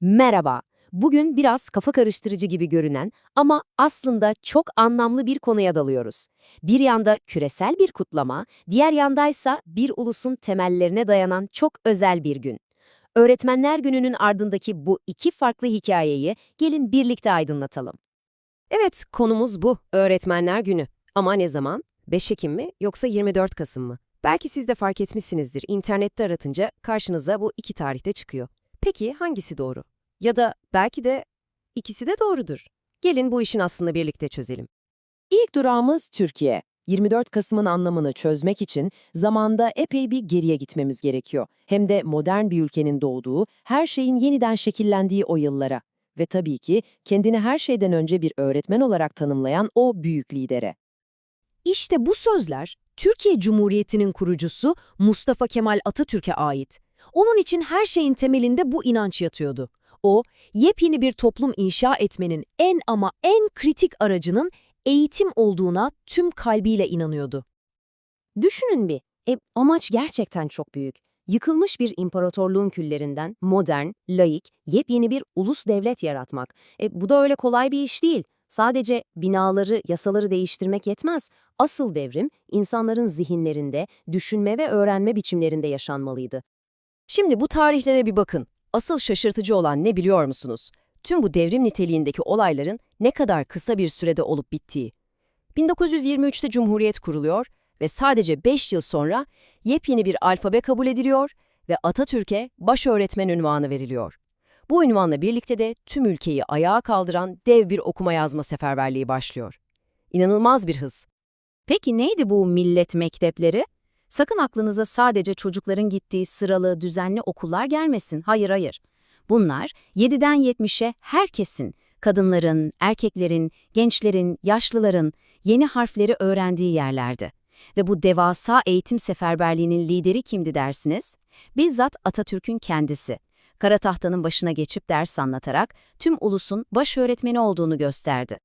Merhaba. Bugün biraz kafa karıştırıcı gibi görünen ama aslında çok anlamlı bir konuya dalıyoruz. Bir yanda küresel bir kutlama, diğer yandaysa bir ulusun temellerine dayanan çok özel bir gün. Öğretmenler Günü'nün ardındaki bu iki farklı hikayeyi gelin birlikte aydınlatalım. Evet, konumuz bu, Öğretmenler Günü. Ama ne zaman? 5 Ekim mi yoksa 24 Kasım mı? Belki siz de fark etmişsinizdir. İnternette aratınca karşınıza bu iki tarihte çıkıyor. Peki hangisi doğru? Ya da belki de ikisi de doğrudur. Gelin bu işin aslında birlikte çözelim. İlk durağımız Türkiye. 24 Kasım'ın anlamını çözmek için zamanda epey bir geriye gitmemiz gerekiyor. Hem de modern bir ülkenin doğduğu, her şeyin yeniden şekillendiği o yıllara. Ve tabii ki kendini her şeyden önce bir öğretmen olarak tanımlayan o büyük lidere. İşte bu sözler Türkiye Cumhuriyeti'nin kurucusu Mustafa Kemal Atatürk'e ait. Onun için her şeyin temelinde bu inanç yatıyordu. O, yepyeni bir toplum inşa etmenin en ama en kritik aracının eğitim olduğuna tüm kalbiyle inanıyordu. Düşünün bir, e, amaç gerçekten çok büyük. Yıkılmış bir imparatorluğun küllerinden modern, laik, yepyeni bir ulus devlet yaratmak. E, bu da öyle kolay bir iş değil. Sadece binaları, yasaları değiştirmek yetmez. Asıl devrim, insanların zihinlerinde, düşünme ve öğrenme biçimlerinde yaşanmalıydı. Şimdi bu tarihlere bir bakın. Asıl şaşırtıcı olan ne biliyor musunuz? Tüm bu devrim niteliğindeki olayların ne kadar kısa bir sürede olup bittiği. 1923'te Cumhuriyet kuruluyor ve sadece 5 yıl sonra yepyeni bir alfabe kabul ediliyor ve Atatürk'e baş öğretmen ünvanı veriliyor. Bu ünvanla birlikte de tüm ülkeyi ayağa kaldıran dev bir okuma yazma seferberliği başlıyor. İnanılmaz bir hız. Peki neydi bu millet mektepleri? Sakın aklınıza sadece çocukların gittiği sıralı, düzenli okullar gelmesin. Hayır, hayır. Bunlar 7'den 70'e herkesin, kadınların, erkeklerin, gençlerin, yaşlıların yeni harfleri öğrendiği yerlerdi. Ve bu devasa eğitim seferberliğinin lideri kimdi dersiniz? Bizzat Atatürk'ün kendisi. Kara tahtanın başına geçip ders anlatarak tüm ulusun baş öğretmeni olduğunu gösterdi.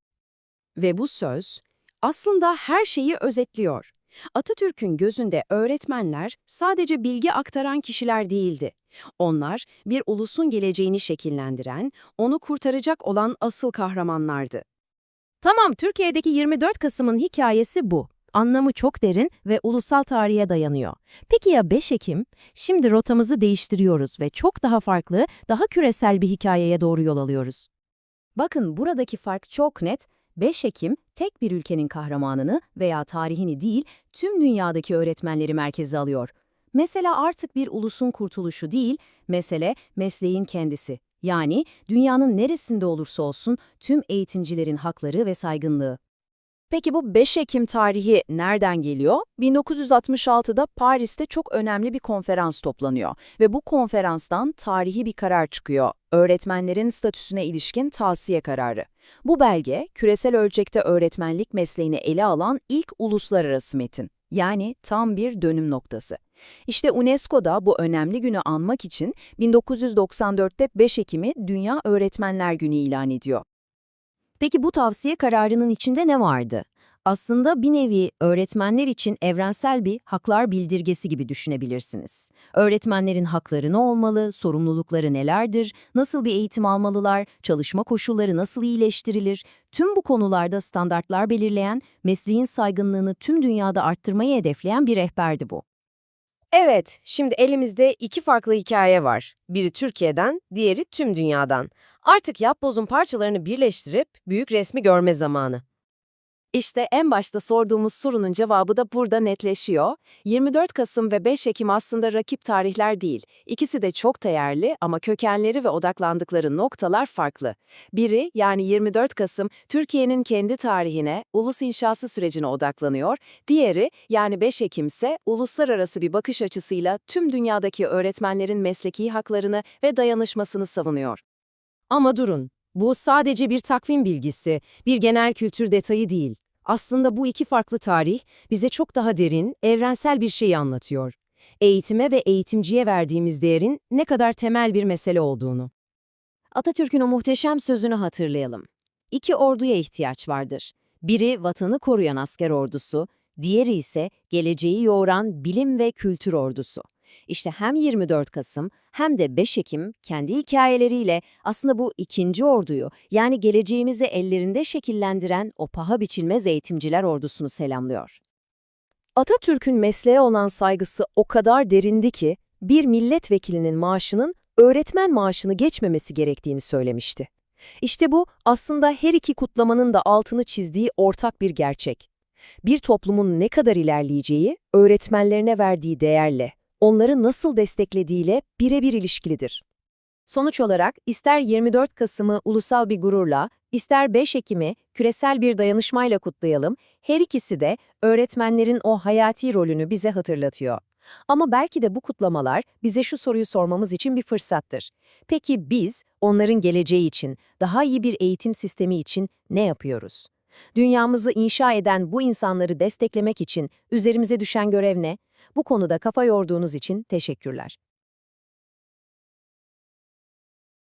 Ve bu söz aslında her şeyi özetliyor. Atatürk'ün gözünde öğretmenler sadece bilgi aktaran kişiler değildi. Onlar bir ulusun geleceğini şekillendiren, onu kurtaracak olan asıl kahramanlardı. Tamam, Türkiye'deki 24 Kasım'ın hikayesi bu. Anlamı çok derin ve ulusal tarihe dayanıyor. Peki ya 5 Ekim? Şimdi rotamızı değiştiriyoruz ve çok daha farklı, daha küresel bir hikayeye doğru yol alıyoruz. Bakın buradaki fark çok net. 5 Ekim tek bir ülkenin kahramanını veya tarihini değil, tüm dünyadaki öğretmenleri merkeze alıyor. Mesela artık bir ulusun kurtuluşu değil, mesele mesleğin kendisi. Yani dünyanın neresinde olursa olsun tüm eğitimcilerin hakları ve saygınlığı. Peki bu 5 Ekim tarihi nereden geliyor? 1966'da Paris'te çok önemli bir konferans toplanıyor ve bu konferanstan tarihi bir karar çıkıyor. Öğretmenlerin statüsüne ilişkin tavsiye kararı. Bu belge, küresel ölçekte öğretmenlik mesleğini ele alan ilk uluslararası metin. Yani tam bir dönüm noktası. İşte UNESCO da bu önemli günü anmak için 1994'te 5 Ekim'i Dünya Öğretmenler Günü ilan ediyor. Peki bu tavsiye kararının içinde ne vardı? Aslında bir nevi öğretmenler için evrensel bir haklar bildirgesi gibi düşünebilirsiniz. Öğretmenlerin hakları ne olmalı, sorumlulukları nelerdir, nasıl bir eğitim almalılar, çalışma koşulları nasıl iyileştirilir? Tüm bu konularda standartlar belirleyen, mesleğin saygınlığını tüm dünyada arttırmayı hedefleyen bir rehberdi bu. Evet, şimdi elimizde iki farklı hikaye var. Biri Türkiye'den, diğeri tüm dünyadan. Artık yapbozun parçalarını birleştirip büyük resmi görme zamanı. İşte en başta sorduğumuz sorunun cevabı da burada netleşiyor. 24 Kasım ve 5 Ekim aslında rakip tarihler değil. İkisi de çok değerli ama kökenleri ve odaklandıkları noktalar farklı. Biri yani 24 Kasım Türkiye'nin kendi tarihine, ulus inşası sürecine odaklanıyor. Diğeri yani 5 Ekim ise uluslararası bir bakış açısıyla tüm dünyadaki öğretmenlerin mesleki haklarını ve dayanışmasını savunuyor. Ama durun, bu sadece bir takvim bilgisi, bir genel kültür detayı değil. Aslında bu iki farklı tarih bize çok daha derin, evrensel bir şeyi anlatıyor. Eğitime ve eğitimciye verdiğimiz değerin ne kadar temel bir mesele olduğunu. Atatürk'ün o muhteşem sözünü hatırlayalım. İki orduya ihtiyaç vardır. Biri vatanı koruyan asker ordusu, diğeri ise geleceği yoğuran bilim ve kültür ordusu. İşte hem 24 Kasım hem de 5 Ekim kendi hikayeleriyle aslında bu ikinci orduyu yani geleceğimizi ellerinde şekillendiren o paha biçilmez eğitimciler ordusunu selamlıyor. Atatürk'ün mesleğe olan saygısı o kadar derindi ki, bir milletvekilinin maaşının öğretmen maaşını geçmemesi gerektiğini söylemişti. İşte bu aslında her iki kutlamanın da altını çizdiği ortak bir gerçek. Bir toplumun ne kadar ilerleyeceği, öğretmenlerine verdiği değerle, onları nasıl desteklediğiyle birebir ilişkilidir. Sonuç olarak ister 24 Kasım'ı ulusal bir gururla, ister 5 Ekim'i küresel bir dayanışmayla kutlayalım, her ikisi de öğretmenlerin o hayati rolünü bize hatırlatıyor. Ama belki de bu kutlamalar bize şu soruyu sormamız için bir fırsattır. Peki biz onların geleceği için, daha iyi bir eğitim sistemi için ne yapıyoruz? Dünyamızı inşa eden bu insanları desteklemek için üzerimize düşen görev ne? Bu konuda kafa yorduğunuz için teşekkürler.